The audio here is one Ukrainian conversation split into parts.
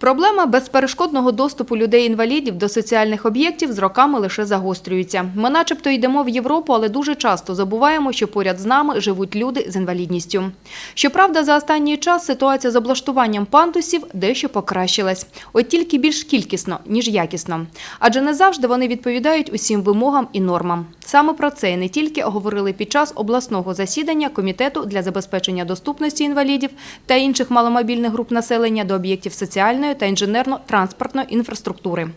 Проблема безперешкодного доступу людей-інвалідів до соціальних об'єктів з роками лише загострюється. Ми начебто йдемо в Європу, але дуже часто забуваємо, що поряд з нами живуть люди з інвалідністю. Щоправда, за останній час ситуація з облаштуванням пандусів дещо покращилась. От тільки більш кількісно, ніж якісно. Адже не завжди вони відповідають усім вимогам і нормам. Саме про це і не тільки говорили під час обласного засідання Комітету для забезпечення доступності інвалідів та інших маломобільних груп населення до об'єктів соціальної та інженерно-транспортної інфраструктури.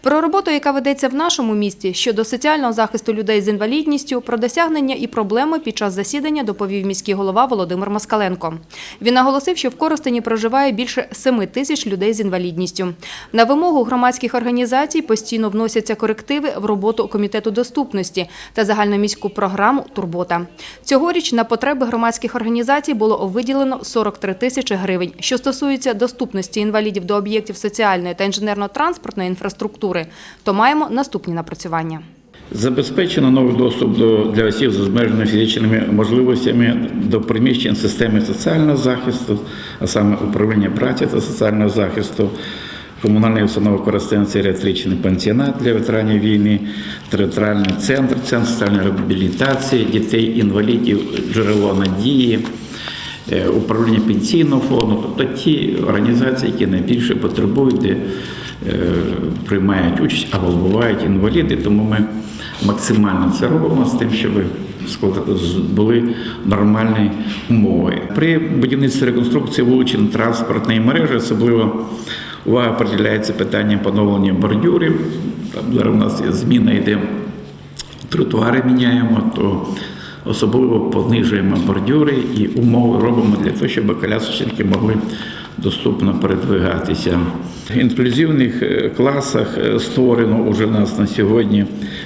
Про роботу, яка ведеться в нашому місті щодо соціального захисту людей з інвалідністю, про досягнення і проблеми під час засідання доповів міський голова Володимир Москаленко. Він наголосив, що в Коростені проживає більше 7 тисяч людей з інвалідністю. На вимогу громадських організацій постійно вносяться корективи в роботу комітету доступності та загальноміську програму Турбота. Цьогоріч на потреби громадських організацій було виділено 43 тисячі гривень. Що стосується доступності інвалідів до об'єктів соціальної та інженерно-транспортної інфраструктури, то маємо наступні напрацювання. Забезпечено новий доступ до, для осіб з обмеженими фізичними можливостями до приміщень системи соціального захисту, а саме управління праці та соціального захисту, комунальної установи Коростен геріатричний пансіонат для ветеранів війни, територіальний центр, центр соціальної реабілітації, дітей, інвалідів, джерело надії. Е, Управління пенсійного фонду, тобто ті організації, які найбільше потребують, де е, приймають участь або бувають інваліди, тому ми максимально це робимо з тим, щоб були нормальні умови. При будівництві реконструкції вуличної транспортної мережі особливо увага приділяється питанням поновлення бордюрів. Там зараз у нас є зміна йде тротуари міняємо, то особливо понижуємо бордюри і умови робимо для того, щоб колясочники могли доступно передвигатися. В інклюзивних е, класах е, створено вже нас на сьогодні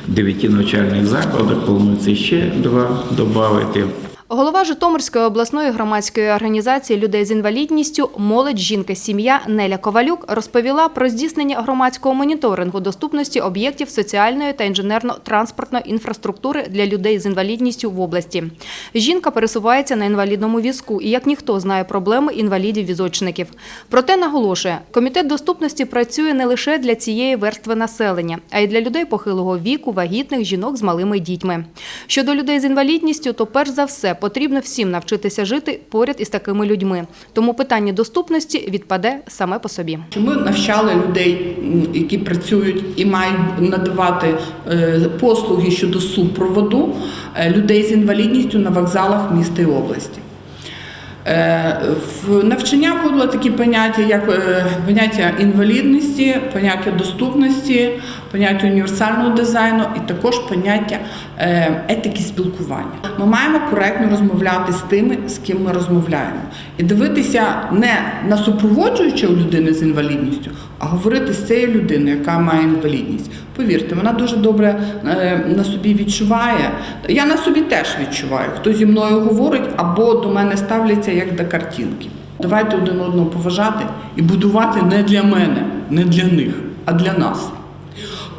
в дев'яти навчальних закладах, планується ще два додати. Голова Житомирської обласної громадської організації людей з інвалідністю Молодь жінка сім'я Неля Ковалюк розповіла про здійснення громадського моніторингу доступності об'єктів соціальної та інженерно-транспортної інфраструктури для людей з інвалідністю в області. Жінка пересувається на інвалідному візку і як ніхто знає проблеми інвалідів-візочників. Проте наголошує, комітет доступності працює не лише для цієї верстви населення, а й для людей похилого віку, вагітних жінок з малими дітьми. Щодо людей з інвалідністю, то перш за все потрібно всім навчитися жити поряд із такими людьми. Тому питання доступності відпаде саме по собі. Ми навчали людей, які працюють і мають надавати е, послуги щодо супроводу е, людей з інвалідністю на вокзалах міста і області. Е, В навчання входило такі поняття, як поняття інвалідності, поняття доступності, поняття універсального дизайну і також поняття е, етики спілкування. Ми маємо коректно розмовляти з тими, з ким ми розмовляємо, і дивитися не на супроводжуючого людини з інвалідністю, а говорити з цією людиною, яка має інвалідність. Повірте, вона дуже добре е, на собі відчуває. Я на собі теж відчуваю, хто зі мною говорить або до мене ставляться як до картинки. Давайте один одного поважати і будувати не для мене, не для них, а для нас.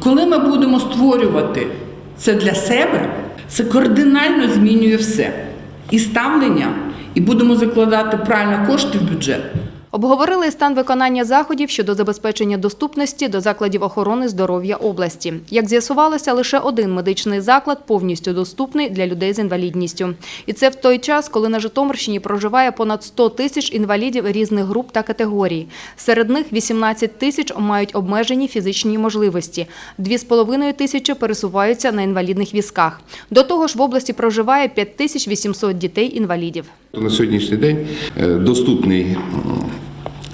Коли ми будемо створювати це для себе, це кардинально змінює все. І ставлення, і будемо закладати правильно кошти в бюджет. Обговорили стан виконання заходів щодо забезпечення доступності до закладів охорони здоров'я області. Як з'ясувалося, лише один медичний заклад повністю доступний для людей з інвалідністю. І це в той час, коли на Житомирщині проживає понад 100 тисяч інвалідів різних груп та категорій. Серед них 18 тисяч мають обмежені фізичні можливості, 2,5 тисячі пересуваються на інвалідних візках. До того ж, в області проживає 5800 дітей-інвалідів. На сьогоднішній день е, доступний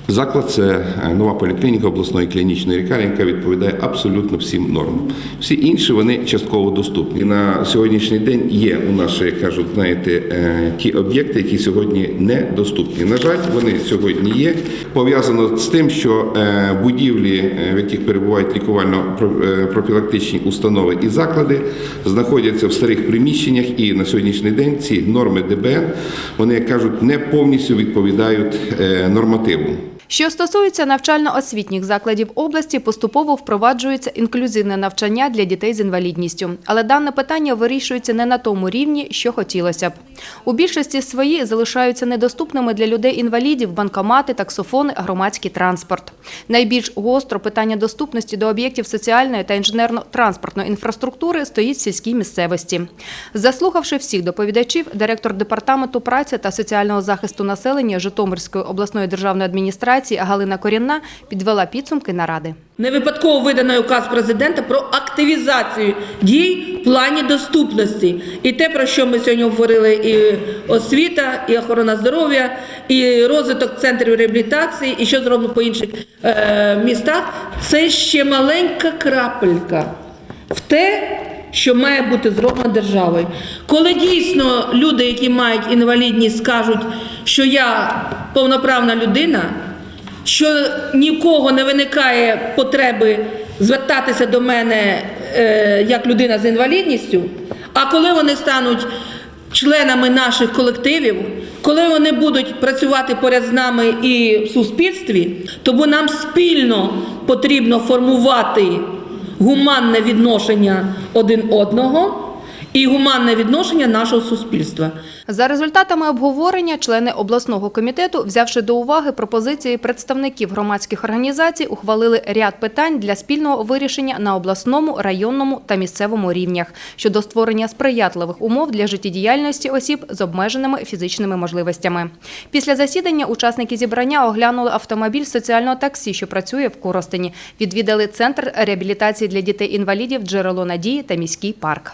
заклад це е, нова поліклініка обласної клінічної лікарні, яка відповідає абсолютно всім нормам. Всі інші вони частково доступні. На сьогоднішній день є у нас, як кажуть, знаєте, е, ті об'єкти, які сьогодні недоступні. На жаль, вони сьогодні є. Пов'язано з тим, що е, будівлі, в яких перебувають лікувально-профілактичні установи і заклади, знаходяться в старих приміщеннях, і на сьогоднішній день ці норми ДБН, вони як кажуть, не повністю відповідають нормативу. Що стосується навчально-освітніх закладів області, поступово впроваджується інклюзивне навчання для дітей з інвалідністю. Але дане питання вирішується не на тому рівні, що хотілося б. У більшості свої залишаються недоступними для людей-інвалідів банкомати, таксофони, громадський транспорт. Найбільш гостро питання доступності до об'єктів соціальної та інженерно-транспортної інфраструктури стоїть в сільській місцевості. Заслухавши всіх доповідачів, директор департаменту праці та соціального захисту населення Житомирської обласної державної адміністрації Галина Корінна підвела підсумки наради. Не випадково виданий указ президента про активізацію дій в плані доступності. І те, про що ми сьогодні говорили, і освіта, і охорона здоров'я, і розвиток центрів реабілітації, і що зроблено по інших е, містах, це ще маленька крапелька в те, що має бути зроблено державою. Коли дійсно люди, які мають інвалідність, скажуть, що я повноправна людина, що нікого не виникає потреби звертатися до мене е, як людина з інвалідністю, а коли вони стануть членами наших колективів, коли вони будуть працювати поряд з нами і в суспільстві, тому нам спільно потрібно формувати гуманне відношення один одного і гуманне відношення нашого суспільства. За результатами обговорення, члени обласного комітету, взявши до уваги пропозиції представників громадських організацій, ухвалили ряд питань для спільного вирішення на обласному, районному та місцевому рівнях щодо створення сприятливих умов для життєдіяльності осіб з обмеженими фізичними можливостями. Після засідання учасники зібрання оглянули автомобіль соціального таксі, що працює в Коростені. Відвідали центр реабілітації для дітей-інвалідів, джерело надії та міський парк.